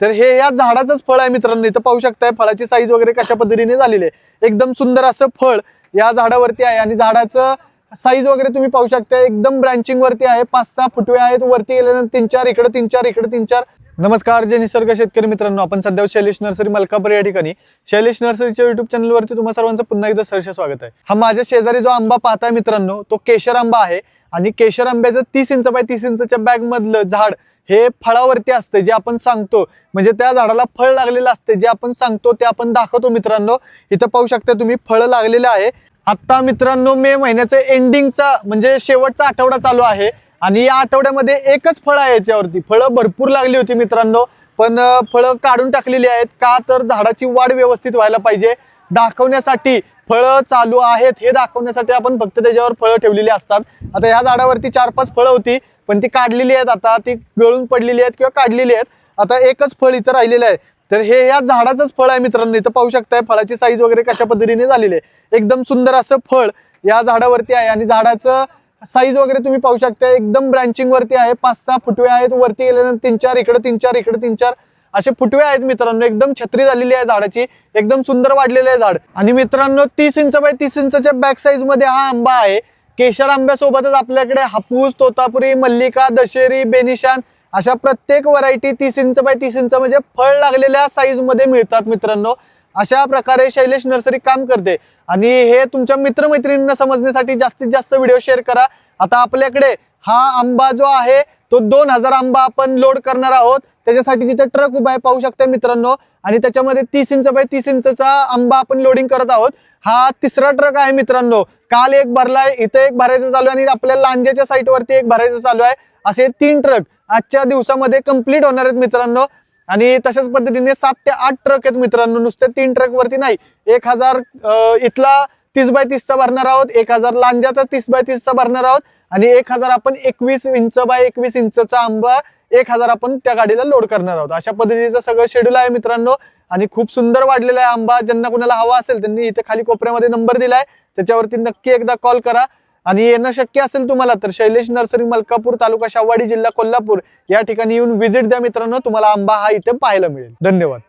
तर हे या झाडाचंच फळ आहे मित्रांनो. इथं पाहू शकताय फळाची साईज वगैरे कशा पद्धतीने झालेली आहे. एकदम सुंदर असं फळ या झाडावरती आहे. आणि झाडाचं साईज वगैरे तुम्ही पाहू शकता एकदम ब्रँचिंग वरती आहे. पाच सहा फुटवे आहेत. वरती गेल्यानंतर तीन चार इकडे तीन चार इकडे तीन चार. नमस्कार जे निसर्ग शेतकरी मित्रांनो. आपण सध्या शैलेश नर्सरी मलकापूर या ठिकाणी. शैलेश नर्सरीच्या युट्यूब चॅनलवरती तुम्हा सर्वांचं पुन्हा एकदा सहर्ष स्वागत आहे. हा माझ्या शेजारी जो आंबा पाहताय मित्रांनो तो केशर आंबा आहे. आणि केशर आंब्याचं तीस इंच बाय तीस इंचच्या बॅग मधलं झाड हे फळावरती असते जे आपण सांगतो. म्हणजे त्या झाडाला फळ लागलेलं असते जे आपण सांगतो ते आपण दाखवतो मित्रांनो. इथं पाहू शकता तुम्ही फळ लागलेलं आहे. आत्ता मित्रांनो मे महिन्याचं एंडिंगचा म्हणजे शेवटचा आठवडा चालू आहे. आणि या आठवड्यामध्ये एकच फळ आहे याच्यावरती. फळं भरपूर लागली होती मित्रांनो. पण फळं काढून टाकलेली आहेत. का तर झाडाची वाढ व्यवस्थित व्हायला पाहिजे. दाखवण्यासाठी फळं चालू आहेत. हे दाखवण्यासाठी आपण फक्त त्याच्यावर फळं ठेवलेली असतात. आता ह्या झाडावरती चार पाच फळं होती. पण ती काढलेली आहेत आता ती गळून पडलेली आहेत किंवा काढलेली आहेत. आता एकच फळ इथं राहिलेलं आहे. तर हे या झाडाचंच फळ आहे मित्रांनो. इथं पाहू शकताय फळाची साईज वगैरे कशा पद्धतीने झालेली आहे. एकदम सुंदर असं फळ या झाडावरती आहे आणि झाडाचं साईज वगैरे तुम्ही पाहू शकता एकदम ब्रँचिंग वरती आहे. पाच सहा फुटवे आहेत. वरती गेल्यानंतर तीन चार इकडे तीन चार इकडे तीन चार असे फुटवे आहेत मित्रांनो. एकदम छत्री झालेली आहे झाडाची. एकदम सुंदर वाढलेलं आहे झाड. आणि मित्रांनो तीस इंच बाय तीस इंचच्या बॅक साईजमध्ये हा आंबा आहे. केशर आंब्यासोबतच आपल्याकडे हापूस तोतापुरी मल्लिका दशेरी बेनिशान अशा प्रत्येक व्हरायटी तीस इंच बाय तीस इंच म्हणजे फळ लागलेल्या साईजमध्ये मिळतात मित्रांनो. अशा प्रकारे शैलेश नर्सरी काम करते. आणि हे तुमच्या मित्रमैत्रिणींना समजण्यासाठी जास्तीत जास्त व्हिडिओ शेअर करा. आता आपल्याकडे हा आंबा जो आहे तो दोन हजार आंबा आपण लोड करणार आहोत. त्याच्यासाठी तिथे ट्रक उभा आहे पाहू शकता मित्रांनो. आणि त्याच्यामध्ये तीस इंच बाय तीस इंचचा आंबा आपण लोडिंग करत आहोत. हा तिसरा ट्रक आहे मित्रांनो. काल एक भरलाय इथे एक भरायचं चालू आहे आणि आपल्या लांजेच्या साईटवरती एक भरायचं चालू आहे. असे तीन ट्रक आजच्या दिवसामध्ये कंप्लीट होणार आहेत मित्रांनो. आणि तशाच पद्धतीने सात ते आठ ट्रक आहेत मित्रांनो. नुसते तीन ट्रकवरती नाही. एक हजार इथला तीस बाय तीसचा भरणार आहोत. एक हजार लांजाचा तीस बाय तीसचा भरणार आहोत. आणि एक हजार आपण एकवीस इंच बाय एकवीस इंचचा आंबा एक हजार आपण त्या गाडीला लोड करणार आहोत. अशा पद्धतीचं सगळं शेड्यूल आहे मित्रांनो. आणि खूप सुंदर वाढलेला आहे आंबा. ज्यांना कुणाला हवा असेल त्यांनी इथे खाली कोपऱ्यामध्ये नंबर दिलाय. त्याच्यावरती नक्की एकदा कॉल करा. आणि येणं शक्य असेल तुम्हाला तर शैलेश नर्सरी मलकापूर तालुका शावाडी जिल्हा कोल्हापूर या ठिकाणी येऊन व्हिजिट द्या मित्रांनो. तुम्हाला आंबा हा इथे पाहायला मिळेल. धन्यवाद.